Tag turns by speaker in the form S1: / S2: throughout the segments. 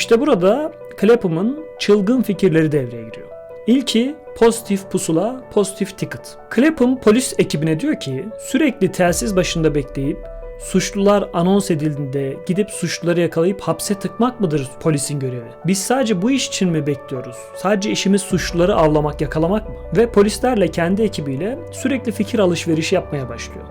S1: İşte burada Clapham'ın çılgın fikirleri devreye giriyor. İlki pozitif pusula, pozitif ticket. Clapham polis ekibine diyor ki sürekli telsiz başında bekleyip suçlular anons edildiğinde gidip suçluları yakalayıp hapse tıkmak mıdır polisin görevi? Biz sadece bu iş için mi bekliyoruz? Sadece işimiz suçluları avlamak, yakalamak mı? Ve polislerle kendi ekibiyle sürekli fikir alışverişi yapmaya başlıyor.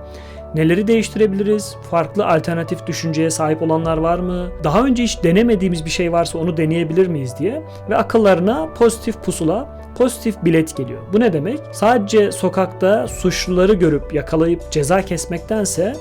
S1: Neleri değiştirebiliriz? Farklı alternatif düşünceye sahip olanlar var mı? Daha önce hiç denemediğimiz bir şey varsa onu deneyebilir miyiz diye. Ve akıllarına pozitif pusula, pozitif bilet geliyor. Bu ne demek? Sadece sokakta suçluları görüp yakalayıp ceza kesmektense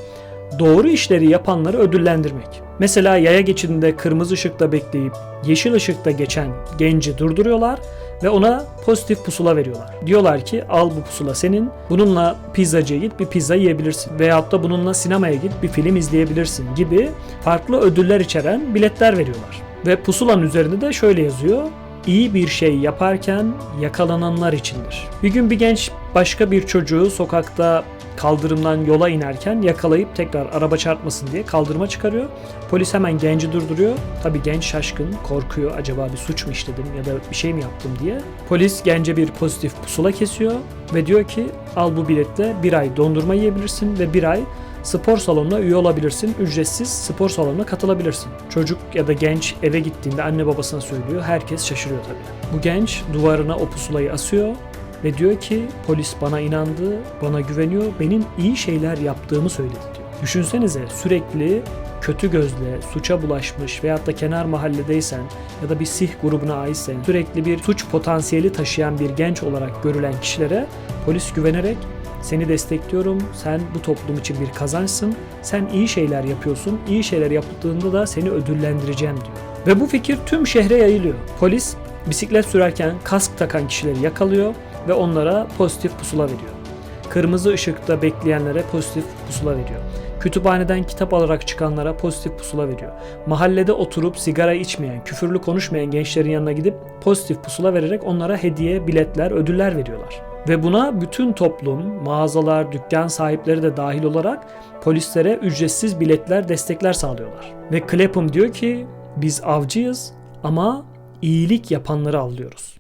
S1: doğru işleri yapanları ödüllendirmek. Mesela yaya geçidinde kırmızı ışıkta bekleyip yeşil ışıkta geçen genci durduruyorlar ve ona pozitif pusula veriyorlar. Diyorlar ki al bu pusula senin. Bununla pizzacıya git bir pizza yiyebilirsin. Veyahut da bununla sinemaya git bir film izleyebilirsin gibi farklı ödüller içeren biletler veriyorlar. Ve pusulanın üzerinde de şöyle yazıyor. İyi bir şey yaparken yakalananlar içindir. Bir gün bir genç başka bir çocuğu sokakta kaldırımdan yola inerken yakalayıp tekrar araba çarpmasın diye kaldırıma çıkarıyor. Polis hemen genci durduruyor. Tabii genç şaşkın, korkuyor. Acaba bir suç mu işledim ya da bir şey mi yaptım diye. Polis gence bir pozitif pusula kesiyor ve diyor ki al bu biletle bir ay dondurma yiyebilirsin ve bir ay spor salonuna üye olabilirsin. Ücretsiz spor salonuna katılabilirsin. Çocuk ya da genç eve gittiğinde anne babasına söylüyor. Herkes şaşırıyor tabii. Bu genç duvarına o pusulayı asıyor ve diyor ki polis bana inandı, bana güveniyor, benim iyi şeyler yaptığımı söyledi diyor. Düşünsenize sürekli kötü gözle, suça bulaşmış veyahut da kenar mahalledeysen ya da bir sih grubuna aitsen sürekli bir suç potansiyeli taşıyan bir genç olarak görülen kişilere polis güvenerek seni destekliyorum, sen bu toplum için bir kazançsın, sen iyi şeyler yapıyorsun, iyi şeyler yaptığında da seni ödüllendireceğim diyor. Ve bu fikir tüm şehre yayılıyor. Polis bisiklet sürerken kask takan kişileri yakalıyor ve onlara pozitif pusula veriyor. Kırmızı ışıkta bekleyenlere pozitif pusula veriyor. Kütüphaneden kitap alarak çıkanlara pozitif pusula veriyor. Mahallede oturup sigara içmeyen, küfürlü konuşmayan gençlerin yanına gidip pozitif pusula vererek onlara hediye, biletler, ödüller veriyorlar. Ve buna bütün toplum, mağazalar, dükkan sahipleri de dahil olarak polislere ücretsiz biletler, destekler sağlıyorlar. Ve Clapham diyor ki biz avcıyız ama iyilik yapanları avlıyoruz.